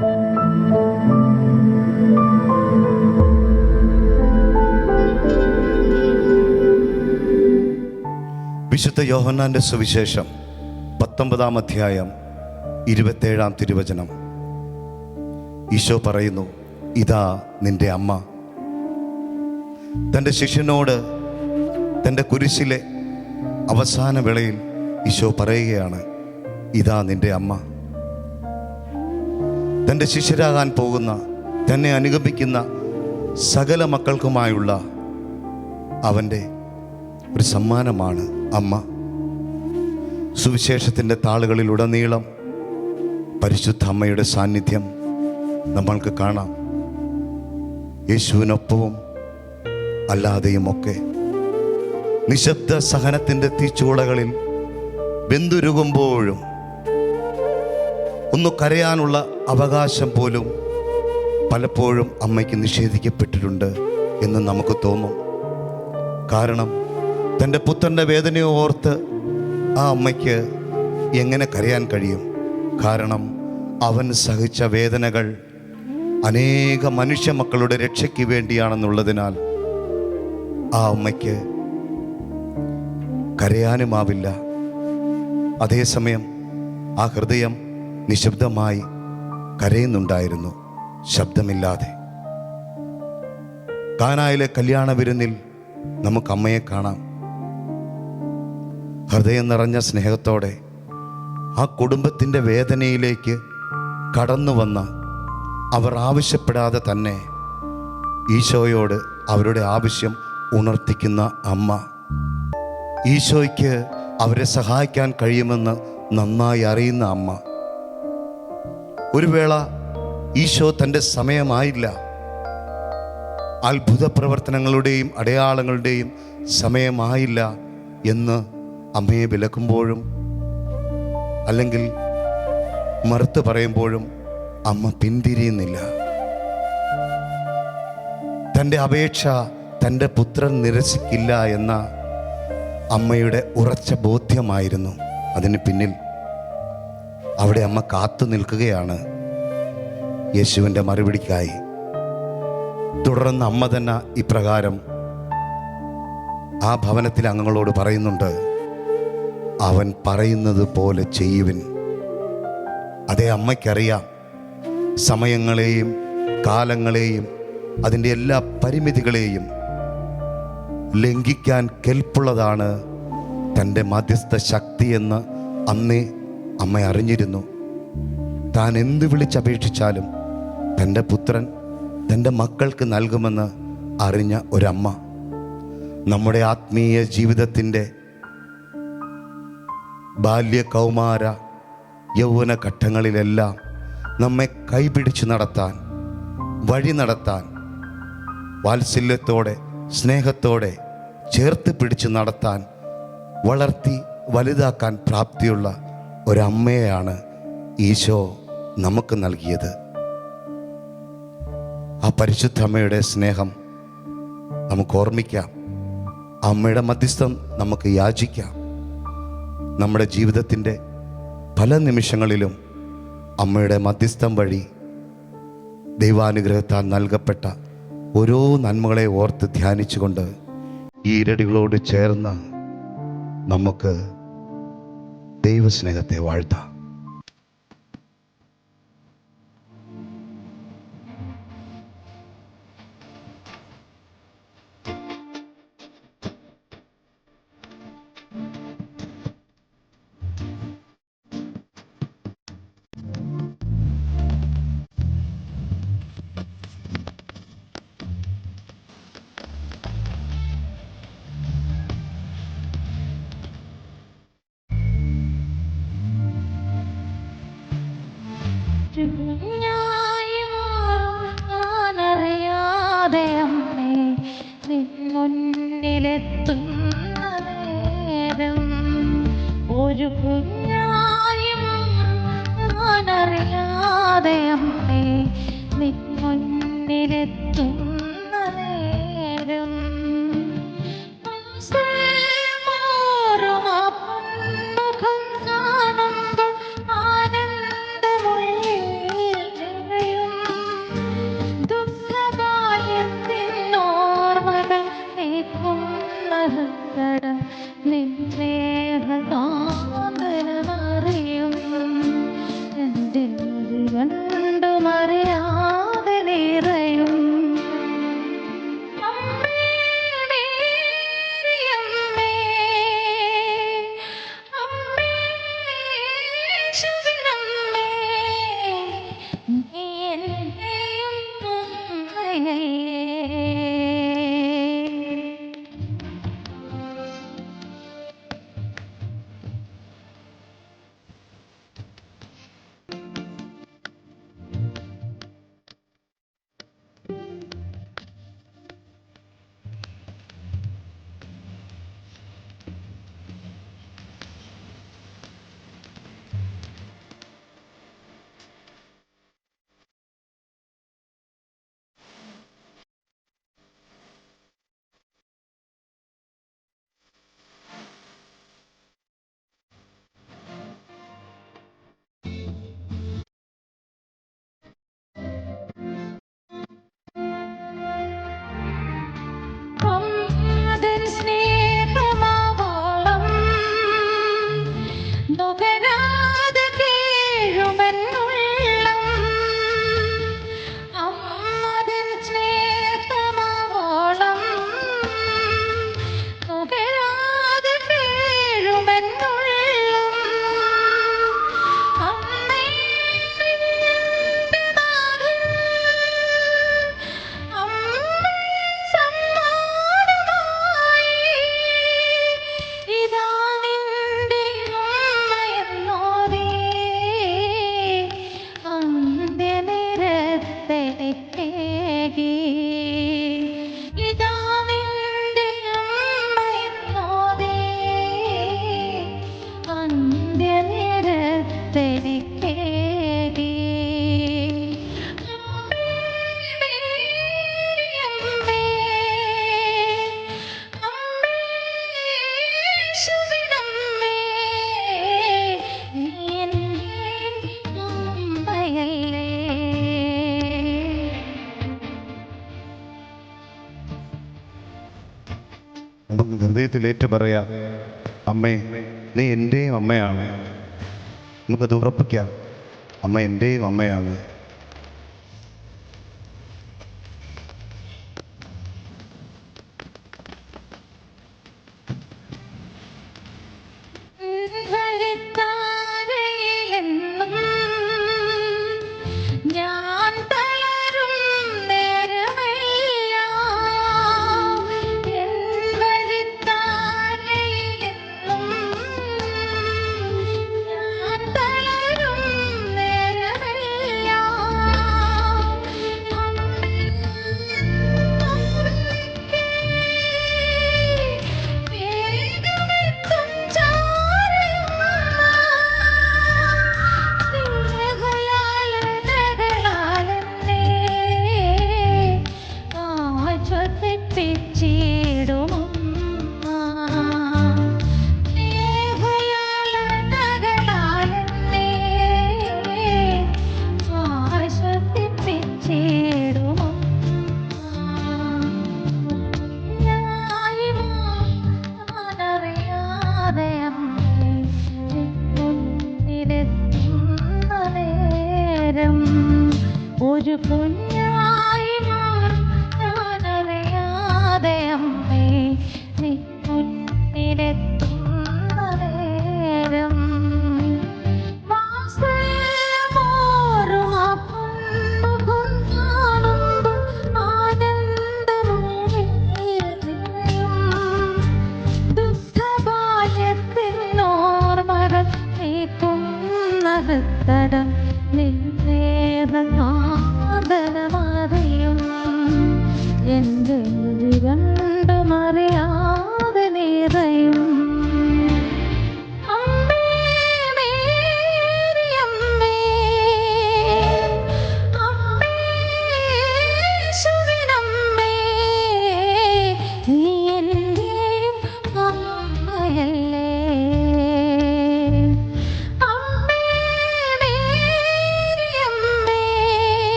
വിശുദ്ധ യോഹന്നാന്റെ സുവിശേഷം പത്തൊമ്പതാം അധ്യായം ഇരുപത്തേഴാം തിരുവചനം. ഈശോ പറയുന്നു ഇതാ നിന്റെ അമ്മ. തന്റെ ശിഷ്യനോട് തന്റെ കുരിശിലെ അവസാന വേളയിൽ ഈശോ പറയുകയാണ് ഇതാ നിന്റെ അമ്മ. തന്റെ ശിഷ്യരാകാൻ പോകുന്ന തന്നെ അനുഗമിക്കുന്ന സകല മക്കൾക്കുമായുള്ള അവന്റെ ഒരു സമ്മാനമാണ് അമ്മ. സുവിശേഷത്തിന്റെ താളുകളിലുടനീളം പരിശുദ്ധ അമ്മയുടെ സാന്നിധ്യം നമ്മൾക്ക് കാണാം. യേശുവിനൊപ്പവും അല്ലാതെയുമൊക്കെ നിശബ്ദ സഹനത്തിന്റെ തീച്ചുളകളിൽ വെന്തുരുകുമ്പോഴും ഒന്ന് കരയാനുള്ള അവകാശം പോലും പലപ്പോഴും അമ്മയ്ക്ക് നിഷേധിക്കപ്പെട്ടിട്ടുണ്ട് എന്ന് നമുക്ക് തോന്നും. കാരണം തന്റെ പുത്രന്റെ വേദനയെ ഓർത്ത് ആ അമ്മയ്ക്ക് എങ്ങനെ കരയാൻ കഴിയും? കാരണം അവൻ സഹിച്ച വേദനകൾ അനേക മനുഷ്യ മക്കളുടെ രക്ഷയ്ക്ക് വേണ്ടിയാണെന്നുള്ളതിനാൽ ആ അമ്മയ്ക്ക് കരയാനുമാവില്ല. അതേസമയം ആ ഹൃദയം നിശബ്ദമായി കരയുന്നുണ്ടായിരുന്നു. ശബ്ദമില്ലാതെ. കാനായിലെ കല്യാണ വിരുന്നിൽ നമുക്ക് അമ്മയെ കാണാം. ഹൃദയം നിറഞ്ഞ സ്നേഹത്തോടെ ആ കുടുംബത്തിന്റെ വേദനയിലേക്ക് കടന്നു വന്ന അവർ ആവശ്യപ്പെടാതെ തന്നെ ഈശോയോട് അവരുടെ ആവശ്യം ഉണർത്തിക്കുന്ന അമ്മ ഈശോയ്ക്ക് അവരെ സഹായിക്കാൻ കഴിയുമെന്ന് നന്നായി അറിയുന്ന അമ്മ ഒരു വേള ഈശോ തന്റെ സമയമായില്ല. അത്ഭുത പ്രവർത്തനങ്ങളുടെയും അടയാളങ്ങളുടെയും സമയമായില്ല എന്ന് അമ്മയെ വിലക്കുമ്പോഴും അല്ലെങ്കിൽ മറുത്ത് പറയുമ്പോഴും അമ്മ പിന്തിരിയുന്നില്ല. തന്റെ അപേക്ഷ തന്റെ പുത്രൻ നിരസിക്കില്ല എന്ന അമ്മയുടെ ഉറച്ച ബോധ്യമായിരുന്നു. അതിന് പിന്നിൽ അവിടെ അമ്മ കാത്തു നിൽക്കുകയാണ്. യേശുവിന്റെ മറുപടിക്കായി. തുടർന്ന് അമ്മ തന്നെ ഇപ്രകാരം ആ ഭവനത്തിലെ അംഗങ്ങളോട് പറയുന്നുണ്ട് അവൻ പറയുന്നത് പോലെ ചെയ്യുവിൻ. അതേ അമ്മയ്ക്കറിയാം സമയങ്ങളെയും കാലങ്ങളെയും അതിന്റെ എല്ലാ പരിമിതികളെയും ലംഘിക്കാൻ കെൽപ്പുള്ളതാണ് തന്റെ മധ്യസ്ഥ ശക്തിയെന്ന് അന്നേ അമ്മ അറിഞ്ഞിരുന്നു. താൻ എന്ത് വിളിച്ചപേക്ഷിച്ചാലും തന്റെ പുത്രൻ തന്റെ മക്കൾക്ക് നൽകുമെന്ന് അറിഞ്ഞ ഒരമ്മ. നമ്മുടെ ആത്മീയ ജീവിതത്തിന്റെ ബാല്യ കൗമാര യൗവന ഘട്ടങ്ങളിലെല്ലാം നമ്മെ കൈപിടിച്ച് നടത്താൻ വഴി നടത്താൻ വാത്സല്യത്തോടെ സ്നേഹത്തോടെ ചേർത്ത് പിടിച്ച് നടത്താൻ വളർത്തി വലുതാക്കാൻ പ്രാപ്തിയുള്ള ഒരമ്മയെയാണ് ഈശോ നമുക്ക് നൽകിയത്. ആ പരിശുദ്ധ അമ്മയുടെ സ്നേഹം നമുക്ക് ഓർമ്മിക്കാം. അമ്മയുടെ മധ്യസ്ഥം നമുക്ക് യാചിക്കാം. നമ്മുടെ ജീവിതത്തിന്റെ പല നിമിഷങ്ങളിലും അമ്മയുടെ മധ്യസ്ഥം വഴി ദൈവാനുഗ്രഹത്താൽ നൽകപ്പെട്ട ഓരോ നന്മകളെ ഓർത്ത് ധ്യാനിച്ചുകൊണ്ട് ഈ ഇരടികളോട് ചേർന്ന് നമുക്ക് ദൈവസ്നേഹത്തെ വാഴ്ത്താം. ഞാനറിയാതെ അമ്മേ നിന്നുന്നിലെത്തുന്ന നേരം ഒരു കുഞ്ഞായും ഞാനറിയാതെ അമ്മേ നിന്നുന്നിലെത്തുന്ന ഏറ്റു പറയാം അമ്മേ നീ എന്റെയും അമ്മയാണ്. നമുക്കത് ഉറപ്പിക്കാം. അമ്മ എന്റെയും അമ്മയാണ്.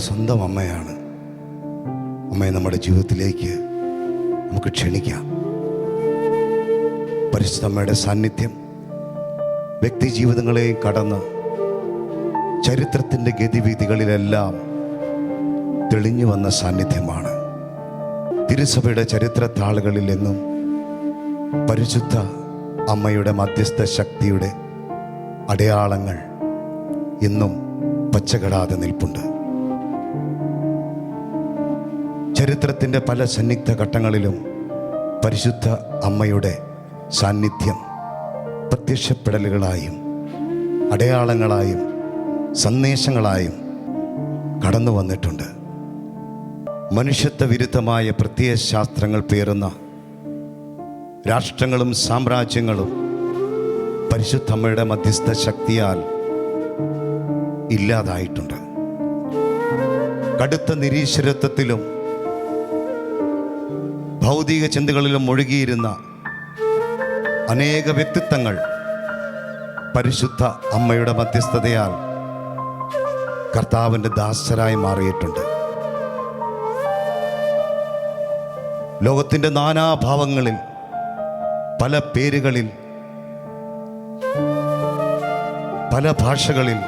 സ്വന്തം അമ്മയാണ്. അമ്മയെ നമ്മുടെ ജീവിതത്തിലേക്ക് നമുക്ക് ക്ഷണിക്കാം. പരിശുദ്ധമ്മയുടെ സാന്നിധ്യം വ്യക്തി ജീവിതങ്ങളെയും കടന്ന് ചരിത്രത്തിന്റെ ഗതിവിധികളിലെല്ലാം തെളിഞ്ഞു വന്ന സാന്നിധ്യമാണ്. തിരുസഭയുടെ ചരിത്ര താളുകളിൽ എന്നും പരിശുദ്ധ അമ്മയുടെ മധ്യസ്ഥ ശക്തിയുടെ അടയാളങ്ങൾ ഇന്നും പച്ചകടാതെ നിൽപ്പുണ്ട്. ചരിത്രത്തിന്റെ പല സന്നിഗ്ധ ഘട്ടങ്ങളിലും പരിശുദ്ധ അമ്മയുടെ സാന്നിധ്യം പ്രത്യക്ഷപ്പെടലുകളായും അടയാളങ്ങളായും സന്ദേശങ്ങളായും കടന്നു വന്നിട്ടുണ്ട്. മനുഷ്യത്വ വിരുദ്ധമായ പ്രത്യയ ശാസ്ത്രങ്ങൾ പേറുന്ന രാഷ്ട്രങ്ങളും സാമ്രാജ്യങ്ങളും പരിശുദ്ധമ്മയുടെ മധ്യസ്ഥ ശക്തിയാൽ ഇല്ലാതായിട്ടുണ്ട്. കടുത്ത നിരീശ്വരത്വത്തിലും ഭൗതിക ചിന്തകളിലും ഒഴുകിയിരുന്ന അനേക വ്യക്തിത്വങ്ങൾ പരിശുദ്ധ അമ്മയുടെ മധ്യസ്ഥതയാൽ കർത്താവിന്റെ ദാസരായി മാറിയിട്ടുണ്ട്. ലോകത്തിന്റെ നാനാഭാവങ്ങളിൽ പല പേരുകളിൽ പല ഭാഷകളിൽ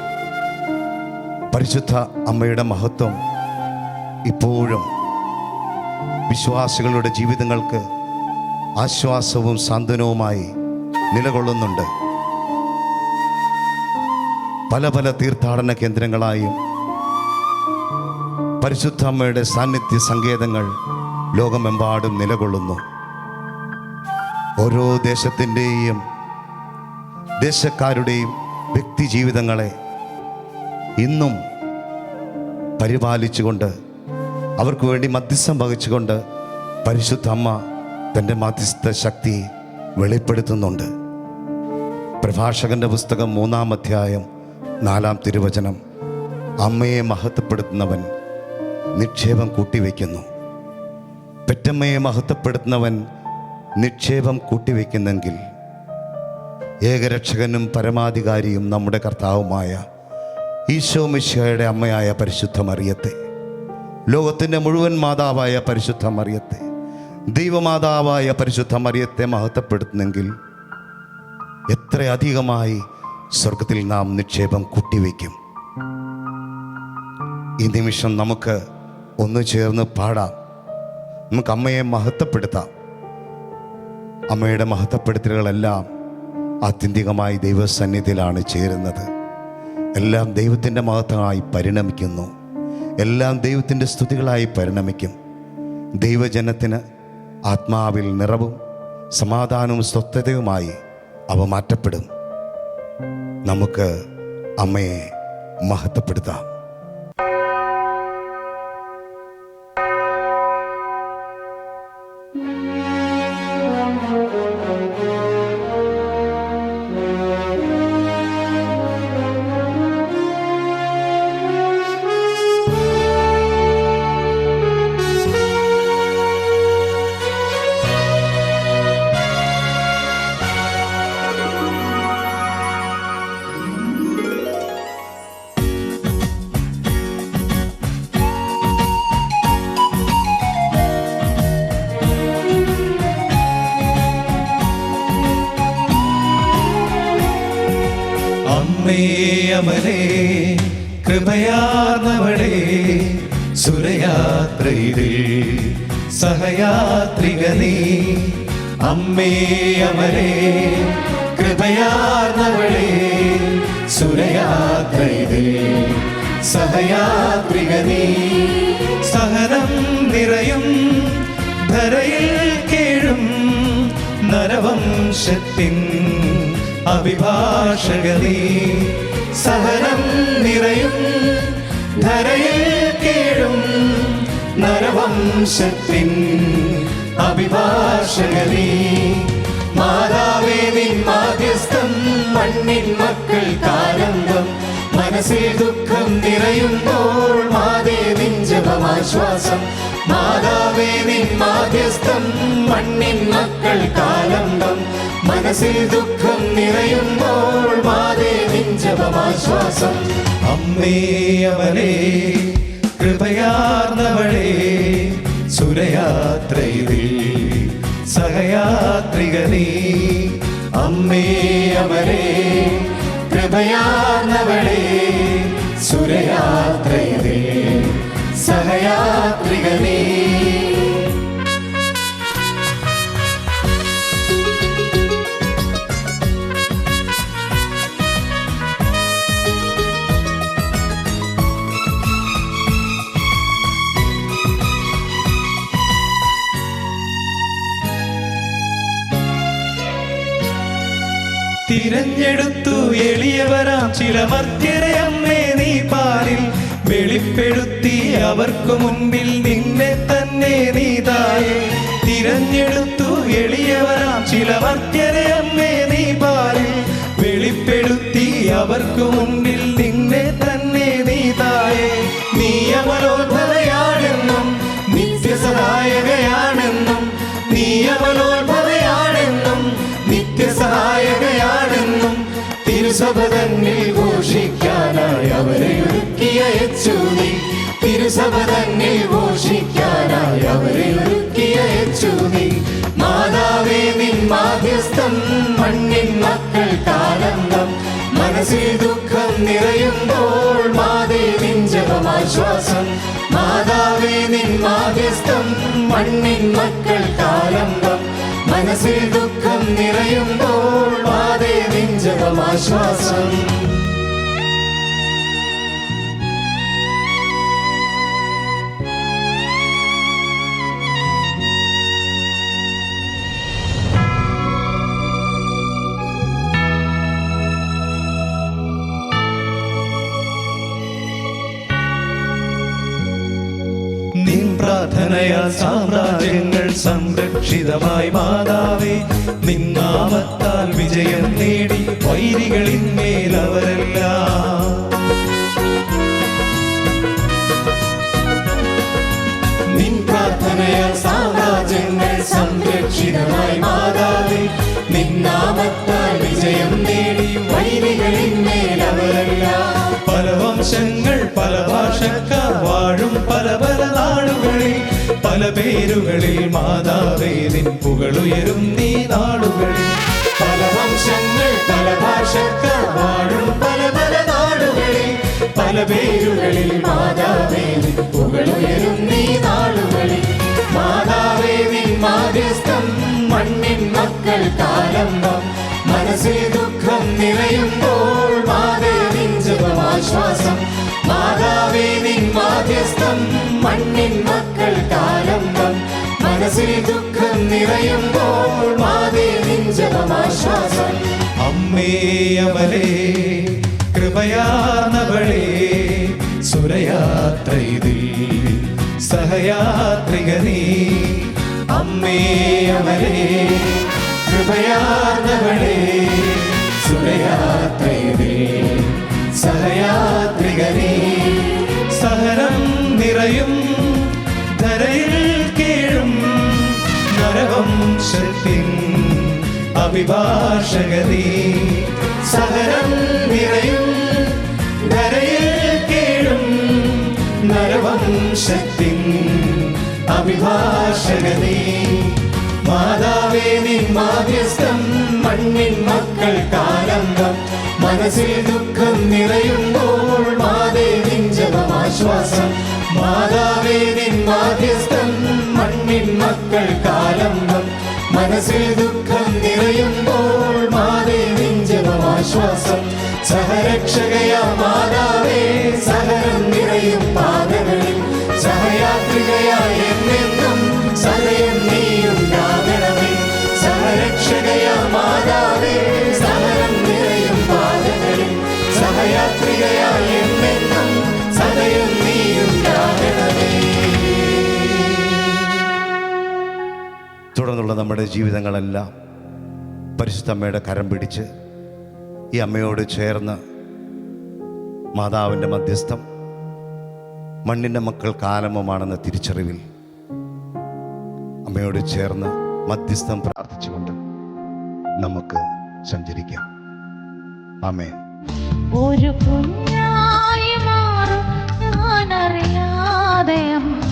പരിശുദ്ധ അമ്മയുടെ മഹത്വം ഇപ്പോഴും വിശ്വാസികളുടെ ജീവിതങ്ങൾക്ക് ആശ്വാസവും സാന്ത്വനവുമായി നിലകൊള്ളുന്നുണ്ട്. പല പല തീർത്ഥാടന കേന്ദ്രങ്ങളായും പരിശുദ്ധ അമ്മയുടെ സാന്നിധ്യ സങ്കേതങ്ങൾ ലോകമെമ്പാടും നിലകൊള്ളുന്നു. ഓരോ ദേശത്തിന്റെയും ദേശക്കാരുടെയും വ്യക്തി ജീവിതങ്ങളെ ഇന്നും പരിപാലിച്ചുകൊണ്ട് അവർക്ക് വേണ്ടി മധ്യസ്ഥം വഹിച്ചുകൊണ്ട് പരിശുദ്ധ അമ്മ തന്റെ മധ്യസ്ഥ ശക്തി വെളിപ്പെടുത്തുന്നുണ്ട്. പ്രഭാഷകന്റെ പുസ്തകം മൂന്നാം അധ്യായം നാലാം തിരുവചനം. അമ്മയെ മഹത്വപ്പെടുത്തുന്നവൻ നിക്ഷേപം കൂട്ടിവെക്കുന്നു. പെറ്റമ്മയെ മഹത്വപ്പെടുത്തുന്നവൻ നിക്ഷേപം കൂട്ടിവെക്കുന്നെങ്കിൽ ഏകരക്ഷകനും പരമാധികാരിയും നമ്മുടെ കർത്താവുമായ ഈശോ മിശോയുടെ അമ്മയായ പരിശുദ്ധ മറിയത്തെ ലോകത്തിന്റെ മുഴുവൻ മാതാവായ പരിശുദ്ധ മറിയത്തെ ദൈവമാതാവായ പരിശുദ്ധ മറിയത്തെ മഹത്വപ്പെടുത്തുന്നെങ്കിൽ എത്രയധികമായി സ്വർഗത്തിൽ നാം നിക്ഷേപം കൂട്ടിവെക്കും. ഈ നിമിഷം നമുക്ക് ഒന്ന് ചേർന്ന് പാടാം. നമുക്ക് അമ്മയെ മഹത്വപ്പെടുത്താം. അമ്മയുടെ മഹത്വപ്പെടുത്തലുകളെല്ലാം ആത്യന്തികമായി ദൈവസന്നിധിയിലാണ് ചേരുന്നത്. എല്ലാം ദൈവത്തിന്റെ മഹത്വമായി പരിണമിക്കുന്നു. എല്ലാം ദൈവത്തിന്റെ സ്തുതികളായി പരിണമിക്കും. ദൈവജനത്തിന് ആത്മാവിൽ നിറവും സമാധാനവും സ്വസ്ഥതയുമായി അവ മാറ്റപ്പെടും. നമുക്ക് അമ്മയെ മഹത്വപ്പെടുത്താം. സുരയാത്രയിതിൽ സഹയാത്രിക നീ. അമ്മേ അമലേ കൃപയാർന്നവളേ സുരയാത്രയേ സഹയാത്രിക നീ. സഹനം നിറയും ധരയിൽ കേഴും നരവംശത്തിൻ അഭിഭാഷകനീ സഹനം നിറയും ധരയിൽ കേഴും നരവംശത്തിൻ അഭിഭാഷകനേ മാതാവേ നിൻ മാധ്യസ്ഥം മണ്ണിൻ മക്കൾ കാരന്തം മനസ്സിൽ ദുഃഖം നിറയുമ്പോൾ മാതേ ജപമാശ്വാസം. മാതാവേ നിൻ മാധ്യസ്ഥം മണ്ണിൻ മക്കൾ കാലന്തം മനസ്സിൽ ദുഃഖം നിറയുമ്പോൾ മാതേ ജപമാശ്വാസം. അമ്മേ അവളേ കൃപയാർന്നവളേ സുരയാത്രയിൽ സഹയാത്രിക നീ അമ്മേ അമരേ കൃപയാർന്നവളേ സുരയാത്രയിൽ സഹയാത്രിക തിരഞ്ഞെടുത്തു എളിയവരാം ചില മർത്യരെ അമ്മേ നീ പാലിൽ വെളിപ്പെടുത്തി. അവർക്ക് മുൻപിൽ നിന്നെ തന്നെ നീ താഴെ തിരഞ്ഞെടുത്തു എളിയവരാം ചില മർത്യരെ അമ്മേ നീ പാലിൽ വെളിപ്പെടുത്തി. അവർക്ക് മുൻപിൽ തിരുസഭ തന്നിൽ ഘോഷിക്കാനായി അവരെ ഒരുക്കിയ യച്ചൂതി തിരുസഭതന്നിൽ ഘോഷിക്കാനായി അവരെ ഒരുക്കിയ യച്ചൂതി മാതാവേ നിൻ മാധ്യസ്ഥം മണ്ണിൻ മക്കൾ കാലന്തം. മനസ്സിൽ ദുഃഖം നിറയുമ്പോൾ മാതേ ജപമാശ്വാസം മാതാവേ നിൻ മാധ്യസ്ഥം മണ്ണിൻ മക്കൾ കാലന്തം. മനസ്സിൽ ദുഃഖം നിറയുമ്പോൾ നിൻ ജപമാശ്വാസം നിൻ പ്രാർത്ഥനയാൽ സാമ്രാജ്യങ്ങൾ സംരക്ഷിതമായി മാതാവേ നിന്നാമത്താൽ വിജയം നേടി വൈരികളിന്മേൽ അവരെല്ലാം. നിൻ പ്രാർത്ഥനയാൽ സാമ്രാജ്യങ്ങൾ സംരക്ഷിതമായി മാതാവേ നിന്നാമത്താൽ വിജയം നേടി വൈരികളിന്മേൽ അവരെല്ലാം. പല വംശങ്ങൾ പല ഭാഷക്കാർ വാഴും പല പല നാടുകളിൽ പല പേരുകളിൽ മാതാവേ നിൻ പുകളുയരും നീ നാടുകളിൽ പല വംശങ്ങൾ പല ഭാഷക്കാർ വാഴും പല പല നാടുകളിൽ. പല പേരുകളിൽ മാതാവേ നിൻ പുകളുയരും നീ നാടുകളിൽ മാതാവേ നിൻ മാധ്യസ്ഥം മണ്ണിൻ മക്കൾ കാലംബം മനസ്സിൽ ദുഃഖം നിറയുമ്പോൾ മാതേ നിൻ ജപമാശ്വാസം മാതാവേ മാധ്യസ്ഥം മണ്ണിൻ മക്കൾ താരംഭം. മനസ്സിൽ ദുഃഖം നിറയുമ്പോൾ മാതേ നിൻ ജപമാശ്വാസം. അമ്മേ അവളെ കൃപയാർന്നവളെ സുരയാത്ര ഇതിൽ സഹയാത്രികനീ. അമ്മേ അവളെ സുരയാത്ര സുരയാത്രയിലേ സഹയാത്രികനേ സഹനം നിറയും ധരയിൽ കേഴും നരവംശത്തിൻ അഭിഭാഷകനീ സഹനം നിറയും ധരയിൽ കേഴും നരവംശത്തിൻ അഭിഭാഷകനേ. മാതാവേ നിൻ മാധ്യസ്ഥം മണ്ണിൻ മക്കൾ കാലംബം മനസ്സിൽ ദുഃഖം നിറയുമ്പോൾ മാതേവിൻ ജപമാശ്വാസം. മാതാവേ നിൻ മാധ്യസ്ഥം മണ്ണിൻ മക്കൾ കാലംബം. മനസ്സിൽ ദുഃഖം നിറയുമ്പോൾ മാതേവിൻ ജപമാശ്വാസം. സഹരക്ഷകയ മാതാവേ സഹരം നിറയും പാതകളിൽ. സഹയാത്രികയായ എന്നെന്നും തുടർന്നുള്ള നമ്മുടെ ജീവിതങ്ങളെല്ലാം പരിശുദ്ധ അമ്മയുടെ കരം പിടിച്ച് ഈ അമ്മയോട് ചേർന്ന് മാതാവിന്റെ മധ്യസ്ഥം മണ്ണിന്റെ മക്കൾ കാലമമാണെന്ന തിരിച്ചറിവിൽ അമ്മയോട് ചേർന്ന് മധ്യസ്ഥം പ്രാർത്ഥിച്ചുകൊണ്ട് നമുക്ക് സഞ്ചരിക്കാം. ആമേ ഒരു കുഞ്ഞായി മാറും ഞാനറിയാതെ അമ്മേ.